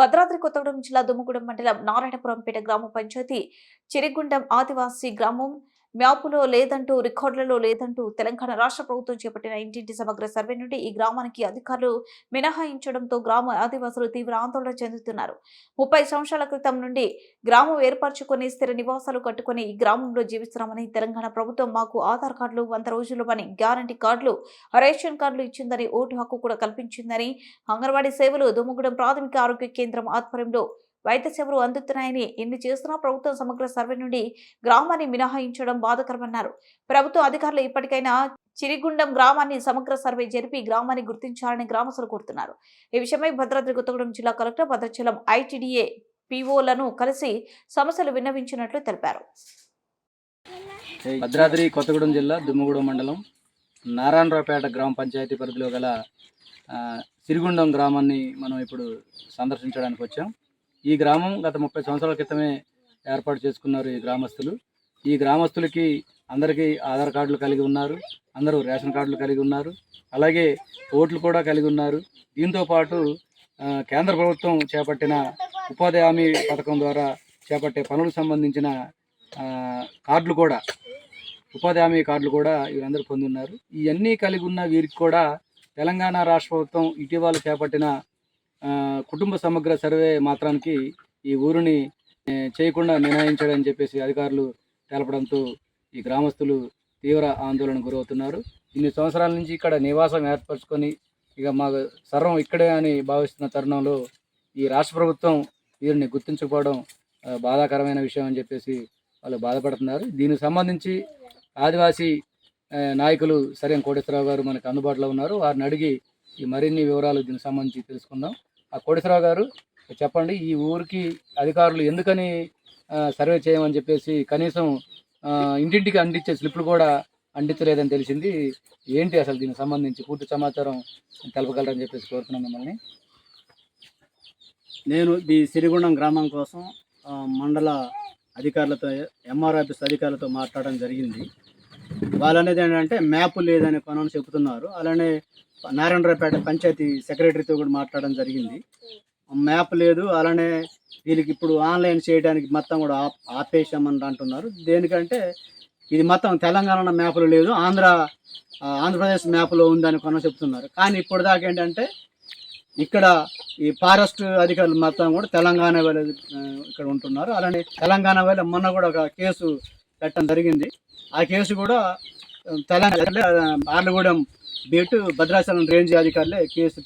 భద్రాద్రి కొత్తగూడెం జిల్లా దుమ్ముగూడెం మండలం నారాయణపురంపేట గ్రామ పంచాయతీ చిరిగుండం ఆదివాసీ గ్రామం మ్యాపులో లేదంటూ రికార్డులలో లేదంటూ తెలంగాణ రాష్ట్ర ప్రభుత్వం చేపట్టిన ఇంటింటి సమగ్ర సర్వే నుండి ఈ గ్రామానికి అధికారులు మినహాయించడంతో గ్రామ ఆదివాసులు తీవ్ర ఆందోళన చెందుతున్నారు. ముప్పై సంవత్సరాల క్రితం నుండి గ్రామం ఏర్పరచుకొని స్థిర నివాసాలు కట్టుకొని ఈ గ్రామంలో జీవిస్తున్నామని తెలంగాణ ప్రభుత్వం మాకు ఆధార్ కార్డులు వంద రోజులు పని గ్యారంటీ కార్డులు రేషన్ కార్డులు ఇచ్చిందని ఓటు హక్కు కూడా కల్పించిందని అంగన్వాడీ సేవలు దుమ్ముగూడెం ప్రాథమిక ఆరోగ్య కేంద్రం ఆధ్వర్యంలో వైద్య సేవలు అందుతున్నాయని ఎన్ని చేస్తున్నా ప్రభుత్వం సమగ్ర సర్వే నుండి గ్రామాన్ని మినహాయించడం బాధకరమన్నారు. ప్రభుత్వ అధికారులు ఇప్పటికైనా చిరిగుండం గ్రామాన్ని సమగ్ర సర్వే జరిపి గ్రామాన్ని గుర్తించాలని గ్రామస్తులు కోరుతున్నారు. ఈ విషయమై భద్రాద్రి కొత్తగూడెం జిల్లా కలెక్టర్ భద్రాచలం ఐటీడీఏ పీఓలను కలిసి సమస్యలు విన్నవించినట్లు తెలిపారు. భద్రాద్రి కొత్తగూడెం జిల్లా దుమ్మగూడెం మండలం నారాయణరావుపేట గ్రామ పంచాయతీ పరిధిలో గల ఆ, సిరిగుండం గ్రామాన్ని మనం ఇప్పుడు సందర్శించడానికి వచ్చాం. ఈ గ్రామం గత ముప్పై సంవత్సరాల క్రితమే ఏర్పాటు చేసుకున్నారు ఈ గ్రామస్తులు. ఈ గ్రామస్తులకి అందరికీ ఆధార్ కార్డులు కలిగి ఉన్నారు అందరూ రేషన్ కార్డులు కలిగి ఉన్నారు అలాగే ఓట్లు కూడా కలిగి ఉన్నారు. దీంతో పాటు కేంద్ర ప్రభుత్వం చేపట్టిన ఉపాధి హామీ పథకం ద్వారా చేపట్టే పనులకు సంబంధించిన కార్డులు కూడా ఉపాధి హామీ కార్డులు కూడా వీరందరూ పొంది ఉన్నారు ఇవన్నీ కలిగి ఉన్న వీరికి కూడా తెలంగాణ రాష్ట్ర ప్రభుత్వం ఇటీవల చేపట్టిన కుటుంబ సమగ్ర సర్వే మాత్రానికి ఈ ఊరిని చేయకుండా మినహాయించాడని చెప్పేసి అధికారులు తెలపడంతో ఈ గ్రామస్తులు తీవ్ర ఆందోళన గురవుతున్నారు. ఇన్ని సంవత్సరాల నుంచి ఇక్కడ నివాసం ఏర్పరచుకొని ఇక మా సర్వం ఇక్కడే అని భావిస్తున్న తరుణంలో ఈ రాష్ట్ర ప్రభుత్వం వీరిని గుర్తించకపోవడం బాధాకరమైన విషయం అని చెప్పేసి వాళ్ళు బాధపడుతున్నారు. దీనికి సంబంధించి ఆదివాసీ నాయకులు సరైన కోటేశ్వరరావు గారు మనకు అందుబాటులో ఉన్నారు. వారిని అడిగి ఈ మరిన్ని వివరాలు దీనికి సంబంధించి తెలుసుకుందాం. కోటేశ్వరరావు గారు చెప్పండి ఈ ఊరికి అధికారులు ఎందుకని సర్వే చేయమని చెప్పేసి కనీసం ఇంటింటికి అందించే స్లిప్లు కూడా అందించలేదని తెలిసింది. ఏంటి అసలు దీనికి సంబంధించి పూర్తి సమాచారం తెలపగలరని చెప్పేసి కోరుతున్నాను మిమ్మల్ని. నేను ఈ సిరిగుండం గ్రామం కోసం మండల అధికారులతో ఎంఆర్ ఆఫీస్ అధికారులతో మాట్లాడడం జరిగింది. వాళ్ళు అనేది ఏంటంటే మ్యాప్ లేదని కొనని చెబుతున్నారు. అలానే నారాయణరావుపేట పంచాయతీ సెక్రటరీతో కూడా మాట్లాడడం జరిగింది. మ్యాప్ లేదు అలానే వీళ్ళకి ఇప్పుడు ఆన్లైన్ చేయడానికి మొత్తం కూడా ఆప్ అంటున్నారు. దేనికంటే ఇది మొత్తం తెలంగాణ మ్యాప్లో లేదు ఆంధ్ర ఆంధ్రప్రదేశ్ మ్యాప్లో ఉందని కొన చెప్తున్నారు కానీ ఇప్పుడు దాకా ఏంటంటే ఇక్కడ ఈ ఫారెస్ట్ అధికారులు మొత్తం కూడా తెలంగాణ వాళ్ళు ఇక్కడ ఉంటున్నారు. అలానే తెలంగాణ వాళ్ళు మొన్న కూడా ఒక కేసు పెట్టడం జరిగింది. ఆ కేసు కూడా తెలంగాణ ఆర్లగూడెం బీటు భద్రాచలం రేంజ్ అధికారులే కేసు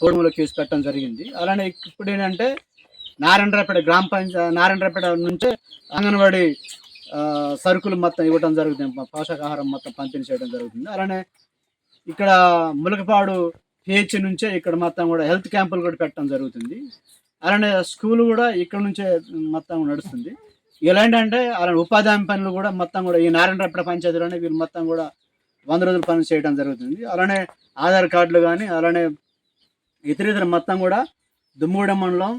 తోడుమలో కేసు పెట్టడం జరిగింది. అలానే ఇప్పుడు ఏంటంటే నారాయణరాపేట గ్రామ పంచాయతీ నారాయణరాపేట నుంచే అంగన్వాడీ సరుకులు మొత్తం ఇవ్వడం జరుగుతుంది. పోషకాహారం మొత్తం పంపిణీ చేయడం జరుగుతుంది. అలానే ఇక్కడ ములకపాడు పిహెచ్ నుంచే ఇక్కడ మొత్తం కూడా హెల్త్ క్యాంపులు కూడా పెట్టడం జరుగుతుంది. అలానే స్కూల్ కూడా ఇక్కడ నుంచే మొత్తం నడుస్తుంది. ఎలాంటి ఏంటంటే అలానే ఉపాధి హామీ పనులు కూడా మొత్తం కూడా ఈ నారాయణరాపేట పంచాయతీలోనే వీళ్ళు మొత్తం కూడా వంద రోజులు పనులు చేయడం జరుగుతుంది. అలానే ఆధార్ కార్డులు కానీ అలానే ఇతర ఇతర మొత్తం కూడా దుమ్మగూడెం మండలం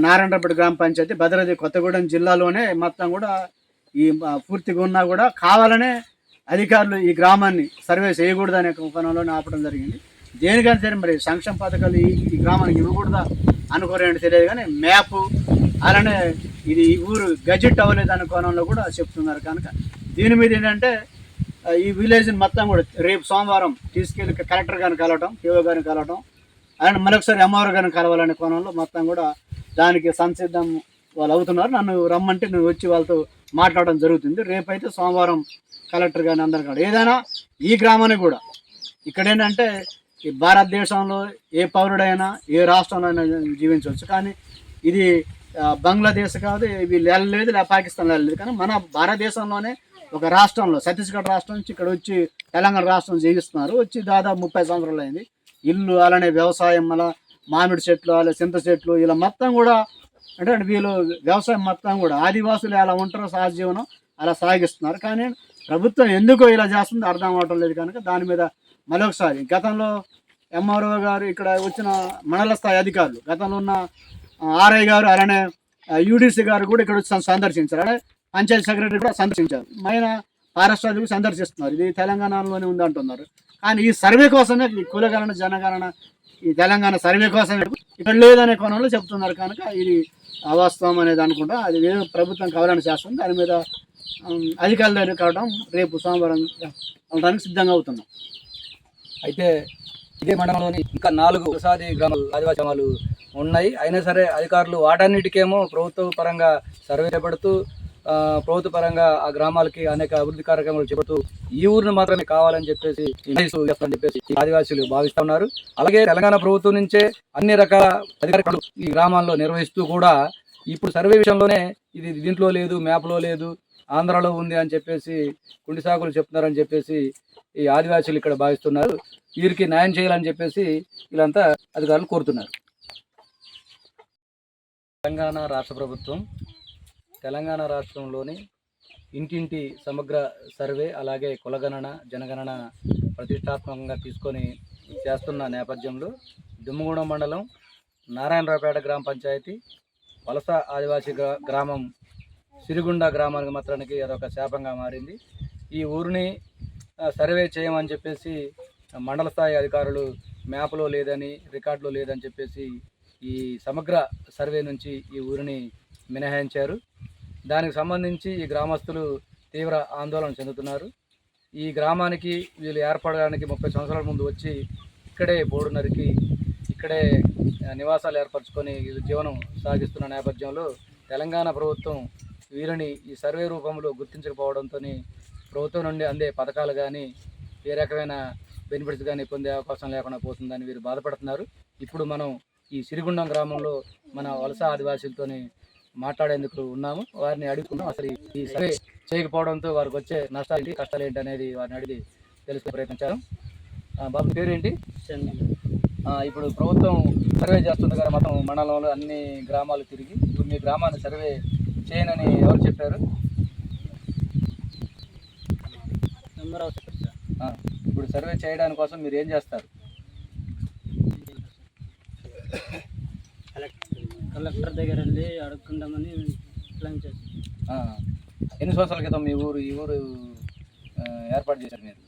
నారాయణరాపేట గ్రామ పంచాయతీ భద్రాద్రి కొత్తగూడెం జిల్లాలోనే మొత్తం కూడా ఈ పూర్తిగా ఉన్నా కూడా కావాలనే అధికారులు ఈ గ్రామాన్ని సర్వే చేయకూడదనే కోణంలోనే ఆపడం జరిగింది. దేనికైనా సరే మరి సంక్షేమ పథకాలు ఈ ఈ గ్రామానికి ఇవ్వకూడదా అనుకోరేంటి తెలియదు కానీ మ్యాప్ అలానే ఇది ఈ ఊరు గజెట్ అవ్వలేదు అనే కోణంలో కూడా చెప్తున్నారు కనుక. దీని మీద ఏంటంటే ఈ విలేజ్ని మొత్తం కూడా రేపు సోమవారం తీసుకెళ్ళి కలెక్టర్ గారిని కలవటం పిఓ గారిని కలవటం అలానే మరొకసారి ఎంఆర్ గారిని కలవాలనే కోణంలో మొత్తం కూడా దానికి సంసిద్ధం వాళ్ళు అవుతున్నారు. నన్ను రమ్మంటే నువ్వు వచ్చి వాళ్ళతో మాట్లాడడం జరుగుతుంది. రేపైతే సోమవారం కలెక్టర్ గారిని అందరికీ ఏదైనా ఈ గ్రామానికి కూడా ఇక్కడ ఏంటంటే ఈ భారతదేశంలో ఏ పౌరుడైనా ఏ రాష్ట్రంలో అయినా జీవించవచ్చు. కానీ ఇది బంగ్లాదేశ్ కాదు వీళ్ళు వెళ్ళలేదు లేదా పాకిస్తాన్ వెళ్ళలేదు కానీ మన భారతదేశంలోనే ఒక రాష్ట్రంలో ఛత్తీస్గఢ్ రాష్ట్రం నుంచి ఇక్కడ వచ్చి తెలంగాణ రాష్ట్రం జీవిస్తున్నారు వచ్చి దాదాపు ముప్పై సంవత్సరాలు అయింది. ఇల్లు అలానే వ్యవసాయం అలా మామిడి చెట్లు అలా చింత చెట్లు ఇలా మొత్తం కూడా అంటే వీళ్ళు వ్యవసాయం మొత్తం కూడా ఆదివాసులు ఎలా ఉంటారో సహజీవనం అలా సాగిస్తున్నారు. కానీ ప్రభుత్వం ఎందుకో ఇలా చేస్తుందో అర్థం అవటం లేదు కనుక దాని మీద మరొకసారి గతంలో ఎంఆర్ఓ గారు ఇక్కడ వచ్చిన మండల స్థాయి అధికారులు గతంలో ఉన్న ఆర్ఐ గారు అలానే యూడిసి గారు కూడా ఇక్కడ వచ్చి సందర్శించారు. అలానే పంచాయతీ సెక్రటరీ కూడా సందర్శించారు. ఆయన ఫారెస్ట్ అధికారులు సందర్శిస్తున్నారు. ఇది తెలంగాణలోనే ఉంది అంటున్నారు. కానీ ఈ సర్వే కోసమే ఈ కులగణన జనగణన ఈ తెలంగాణ సర్వే కోసమే ఇక్కడ లేదనే కోణంలో చెప్తున్నారు. కనుక ఇది అవాస్తవం అనేది అనుకుంటా. అది ప్రభుత్వం కవలన చేస్తుంది. దాని మీద అధికారులు దగ్గర కావడం రేపు సోమవారం అవడానికి సిద్ధంగా అవుతున్నాం. అయితే ఇదే మండలంలోని ఇంకా నాలుగు ప్రసాది గ్రామాలు ఆదివాసీ గ్రామాలు ఉన్నాయి. అయినా సరే అధికారులు వాటన్నిటికేమో ప్రభుత్వ పరంగా సర్వే చేపడుతూ ప్రభుత్వ పరంగా ఆ గ్రామాలకి అనేక అభివృద్ధి కార్యక్రమాలు చెబుతూ ఈ ఊరిని మాత్రమే కావాలని చెప్పేసి ఇంగ్లీషు చెప్పేసి ఈ ఆదివాసీలు భావిస్తా ఉన్నారు. అలాగే తెలంగాణ ప్రభుత్వం నుంచే అన్ని రకాల అధికారులు ఈ గ్రామాల్లో నిర్వహిస్తూ కూడా ఇప్పుడు సర్వే విషయంలోనే ఇది దీంట్లో లేదు మ్యాప్లో లేదు ఆంధ్రాలో ఉంది అని చెప్పేసి కుండి సాగులు చెప్తున్నారని చెప్పేసి ఈ ఆదివాసీలు ఇక్కడ భావిస్తున్నారు. వీరికి న్యాయం చేయాలని చెప్పేసి వీళ్ళంతా అధికారులు కోరుతున్నారు. తెలంగాణ రాష్ట్ర ప్రభుత్వం తెలంగాణ రాష్ట్రంలోని ఇంటింటి సమగ్ర సర్వే అలాగే కులగణన జనగణన ప్రతిష్టాత్మకంగా తీసుకొని చేస్తున్న నేపథ్యంలో దుమ్మగూడెం మండలం నారాయణరావుపేట గ్రామ పంచాయతీ వలస ఆదివాసీ గ్రామం సిరిగుండ గ్రామానికి మాత్రానికి అదొక శాపంగా మారింది. ఈ ఊరిని సర్వే చేయమని చెప్పేసి మండల స్థాయి అధికారులు మ్యాప్లో లేదని రికార్డులో లేదని చెప్పేసి ఈ సమగ్ర సర్వే నుంచి ఈ ఊరిని మినహాయించారు. దానికి సంబంధించి ఈ గ్రామస్తులు తీవ్ర ఆందోళన చెందుతున్నారు. ఈ గ్రామానికి వీళ్ళు ఏర్పడడానికి ముప్పై సంవత్సరాల ముందు వచ్చి ఇక్కడే బోర్డు నరికి ఇక్కడే నివాసాలు ఏర్పరచుకొని వీళ్ళు జీవనం సాగిస్తున్న నేపథ్యంలో తెలంగాణ ప్రభుత్వం వీరిని ఈ సర్వే రూపంలో గుర్తించకపోవడంతో ప్రభుత్వం నుండి అందే పథకాలు కానీ ఏ రకమైన బెనిఫిట్స్ కానీ పొందే అవకాశం లేకుండా పోతుందని వీరు బాధపడుతున్నారు. ఇప్పుడు మనం ఈ సిరిగుండం గ్రామంలో మన వలస ఆదివాసీలతోని మాట్లాడేందుకు ఉన్నాము. వారిని అడుగుతున్నాం. అసలు ఈ- సర్వే చేయకపోవడంతో వారికి వచ్చే నష్టాలు ఏంటి కష్టాలు ఏంటి అనేది వారిని అడిగి తెలుసుకునే ప్రయత్నించారు బాబు పేరేంటి? ఇప్పుడు ప్రభుత్వం సర్వే చేస్తుంది కదా మొత్తం మండలంలో అన్ని గ్రామాలు తిరిగి ఇప్పుడు మీ గ్రామాన్ని సర్వే చేయనని ఎవరు చెప్పారు? ఇప్పుడు సర్వే చేయడానికి కోసం మీరు ఏం చేస్తారు? కలెక్టర్ దగ్గర వెళ్ళి అడుక్కుందామని ప్లాన్ చేశాం. ఎన్ని సంవత్సరాల క్రితం మీ ఊరు ఈ ఊరు ఏర్పాటు చేశారు మీరు?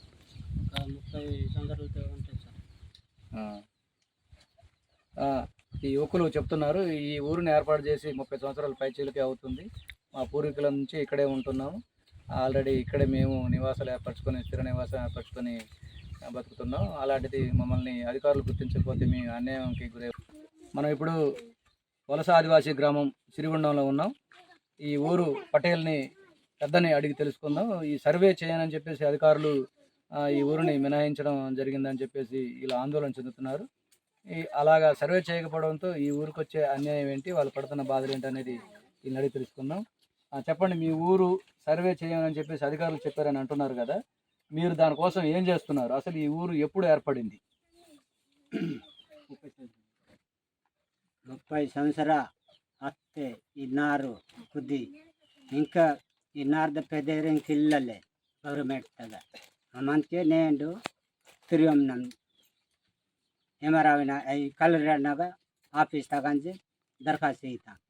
ఒక ముప్పై సంవత్సరాలతో ఉంటుంది సార్. ఈ యువకులు చెప్తున్నారు. ఈ ఊరిని ఏర్పాటు చేసి ముప్పై సంవత్సరాల పైచీలకే అవుతుంది. మా పూర్వీకుల నుంచి ఇక్కడే ఉంటున్నాము ఆల్రెడీ ఇక్కడే మేము నివాసాలు ఏర్పరచుకొని స్థిర నివాసం ఏర్పరచుకొని బతుకుతున్నాం. అలాంటిది మమ్మల్ని అధికారులు గుర్తించకపోతే మేము అన్యాయంకి గురై మనం ఇప్పుడు వలస ఆదివాసీ గ్రామం సిరిగుండంలో ఉన్నాం. ఈ ఊరు పటేల్ని పెద్దని అడిగి తెలుసుకుందాం. ఈ సర్వే చేయనని చెప్పేసి అధికారులు ఈ ఊరిని మినహాయించడం జరిగిందని చెప్పేసి ఇలా ఆందోళన చెందుతున్నారు. ఈ అలాగా సర్వే చేయకపోవడంతో ఈ ఊరికి వచ్చే అన్యాయం ఏంటి వాళ్ళు పడుతున్న బాధలు ఏంటి అనేది ఈ అడిగి తెలుసుకుందాం. చెప్పండి మీ ఊరు సర్వే చేయమని చెప్పేసి అధికారులు చెప్పారని అంటున్నారు కదా మీరు దానికోసం ఏం చేస్తున్నారు? అసలు ఈ ఊరు ఎప్పుడు ఏర్పడింది? ముప్పై సంవత్సర అత్తే ఇన్నారు కుది ఇంకా ఇన్నాರ್ದ పెద్ద ఇంక ఇల్లలే గవర్నమెంట్ మంచిగా నేను తిరిగాం నన్ను ఏమరావిన ఈ కలర్ ఆఫీస్ తగంచి దరఖాస్తు ఇస్తాం